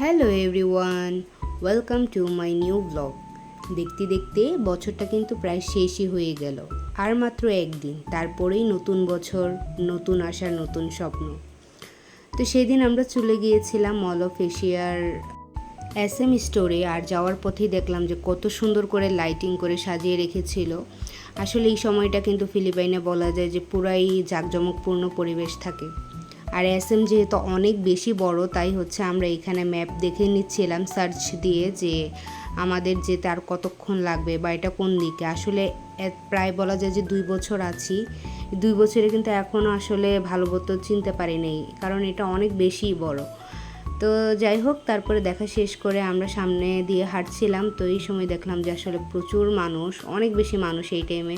Hello everyone, welcome to my new blog. দেখতে দেখতে বছরটা কিন্তু প্রায় শেষই হয়ে গেল, আর মাত্র একদিন, তারপরেই নতুন বছর, নতুন আশা নতুন স্বপ্ন। তো সেদিন আমরা চলে গিয়েছিলাম মল অফ এশিয়ার এস এম স্টোরে আর যাওয়ার পথেই দেখলাম যে কত সুন্দর করে লাইটিং করে সাজিয়ে রেখেছিল। আসলে এই সময়টা কিন্তু ফিলিপাইনে বলা যায় যে পুরাই জাঁকজমকপূর্ণ পরিবেশ থাকে। আর এস এম যেহেতু অনেক বেশি বড়, তাই হচ্ছে আমরা এখানে ম্যাপ দেখে নিচ্ছিলাম, সার্চ দিয়ে যে আমাদের যেতে আর কতক্ষণ লাগবে বা এটা কোন দিকে। আসলে প্রায় বলা যায় যে দুই বছর আছি। দুই বছরে কিন্তু এখনও আসলে ভালো মতো চিনতে পারি নাই কারণ এটা অনেক বেশি বড়। তো যাই হোক, তারপরে দেখা শেষ করে আমরা সামনে দিয়ে হাঁটছিলাম। তো এই সময় দেখলাম যে আসলে প্রচুর মানুষ, অনেক বেশি মানুষ এই টাইমে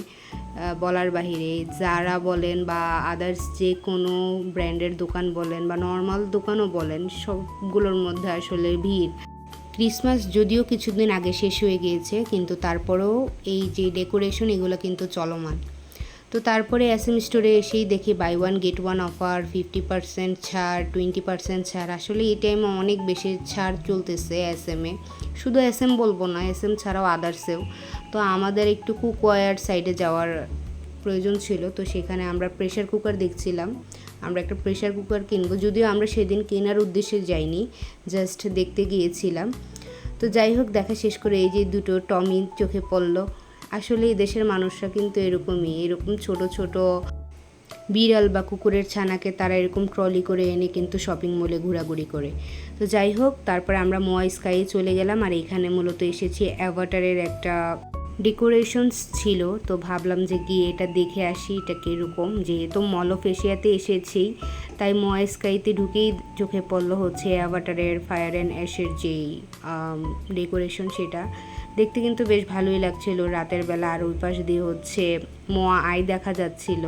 বলার বাহিরে। যারা বলেন বা আদার্স যে কোনো ব্র্যান্ডের দোকান বলেন বা নর্মাল দোকানও বলেন, সবগুলোর মধ্যে আসলে ভিড়। ক্রিসমাস যদিও কিছুদিন আগে শেষ হয়ে গিয়েছে, কিন্তু তারপরেও এই যে ডেকোরেশন এগুলো কিন্তু চলমান। তো তারপরে এস এম স্টোরে এসেই দেখি buy one get one offer fifty percent ছাড় টোয়েন্টি পার্সেন্ট ছাড়। আসলে এই টাইমে অনেক বেশি ছাড় চলতেছে এস এম এ। শুধু এস এম বলব না এস এম ছাড়াও আদার্সেও তো আমাদের একটু কুকওয়ার সাইডে যাওয়ার প্রয়োজন ছিল, তো সেখানে আমরা প্রেশার কুকার দেখছিলাম। আমরা একটা প্রেশার কুকার কিনবো, যদিও আমরা সেদিন কেনার উদ্দেশ্যে যাইনি জাস্ট দেখতে গিয়েছিলাম। তো যাই হোক, দেখা শেষ করে এই যে দুটো টমি চোখে পড়ল। আসলে এই দেশের মানুষরা কিন্তু এরকমই, এরকম ছোট ছোট বিড়াল বা কুকুরের ছানাকে তারা এরকম ট্রলি করে এনে কিন্তু শপিং মলে ঘোরাঘুরি করে। তো যাই হোক, তারপর আমরা মোয়া স্কাইয়ে চলে গেলাম আর এখানে মূলত এসেছি অ্যাভাটারের একটা ডেকোরেশনস ছিল, তো ভাবলাম যে গিয়ে এটা দেখে আসি, এটা কীরকম? যেহেতু মল অফ এশিয়াতে এসেছি, তাই মোয়া স্কাইতে ঢুকেই চোখে পড়ল হচ্ছে অ্যাভাটারের ফায়ার অ্যান্ড অ্যাশের যেই ডেকোরেশন সেটা। দেখতে কিন্তু বেশ ভালোই লাগছিল। রাতের বেলা আর ওই পাশ দিয়ে হচ্ছে মোয়া আই দেখা যাচ্ছিল।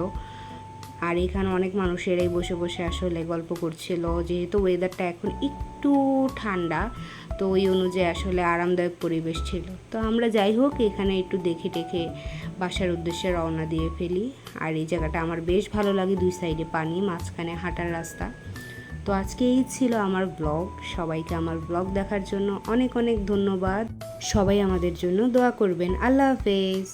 আর এখানে অনেক মানুষেরাই বসে বসে আসলে গল্প করছিল। যেহেতু ওয়েদারটা এখন একটু ঠান্ডা, তো ওই অনুযায়ী আসলে আরামদায়ক পরিবেশ ছিল। তো আমরা যাই হোক, এখানে একটু দেখে টেখে বাসার উদ্দেশ্যে রওনা দিয়ে ফেলি। আর এই জায়গাটা আমার বেশ ভালো লাগে, দুই সাইডে পানি, মাঝখানে হাঁটার রাস্তা। তো আজকে এই ছিল আমার ব্লগ সবাইকে আমার ব্লগ দেখার জন্য অনেক অনেক ধন্যবাদ। সবাই আমাদের জন্য দোয়া করবেন। আল্লাহ হাফেজ।